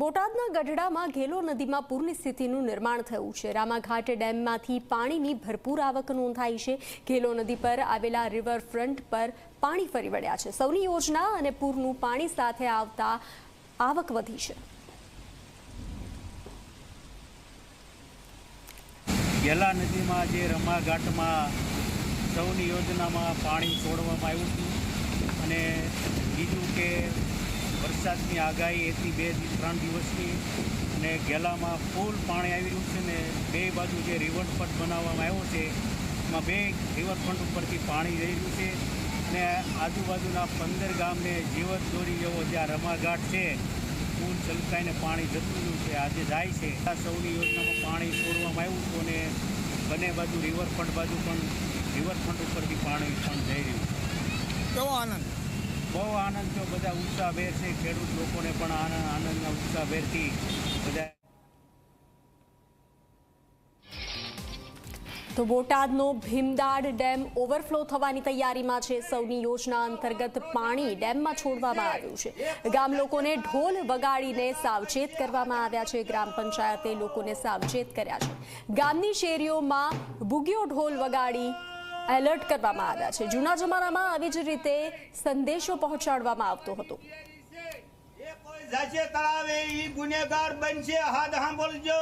બોટાદના ગઢડામાં ઘેલો નદીમાં પૂરની સ્થિતિનું નિર્માણ થયું છે. રામાઘાટ ડેમમાંથી પાણીની ભરપૂર આવક નોંધાઈ છે. ઘેલો નદી પર આવેલા રિવરફ્રન્ટ પર પાણી ફરી વળ્યા છે. સૌની યોજના અને પૂરનું પાણી સાથે આવતા આવક વધી છે. ગેલા નદીમાં જે રમાઘાટમાં સૌની યોજનામાં પાણી છોડવામાં આવ્યું હતું અને બીજું કે વરસાદની આગાહી હતી બે ત્રણ દિવસની અને ગેલામાં ફૂલ પાણી આવી રહ્યું છે ને બે બાજુ જે રિવરફ્રન્ટ બનાવવામાં આવ્યો છે, એમાં બે રિવરફ્રન્ટ ઉપરથી પાણી જઈ રહ્યું છે અને આજુબાજુના પંદર ગામને જીવત દોરી જેવો જ્યાં રમાઘાટ છે પુલ છલકાઈને પાણી જતું રહ્યું છે, આજે જાય છે. આ સૌની યોજનામાં પાણી છોડવામાં આવ્યું હતું અને બંને બાજુ રિવરફ્રન્ટ બાજુ પણ રિવરફ્રન્ટ ઉપરથી પાણી પણ જઈ રહ્યું છે. કેવો આનંદ? બહુ આનંદ થયો. બધા ઉત્સાહભેર છે. ખેડૂત લોકોને પણ આનંદ, આનંદના ઉત્સાહભેરથી બધા તો બોટાદનો ભીમદાડ ડેમ ઓવરફ્લો થવાની તૈયારીમાં છે. સૌની યોજના અંતર્ગત પાણી ડેમમાં છોડવામાં આવ્યું છે. ગામ લોકોને ઢોલ વગાડીને સાવચેત કરવામાં આવ્યા છે. ગ્રામ પંચાયતે લોકોને સાવચેત કર્યા છે. ગામની શેરીઓમાં ભૂગ્યો ઢોલ વગાડી એલર્ટ કરવામાં આવ્યા છે. જૂના જમાનામાં આવી જ રીતે સંદેશો પહોંચાડવામાં આવતો હતો. કોઈ તળાવે ગુનેગાર બનશે હાથ સાંભળજો.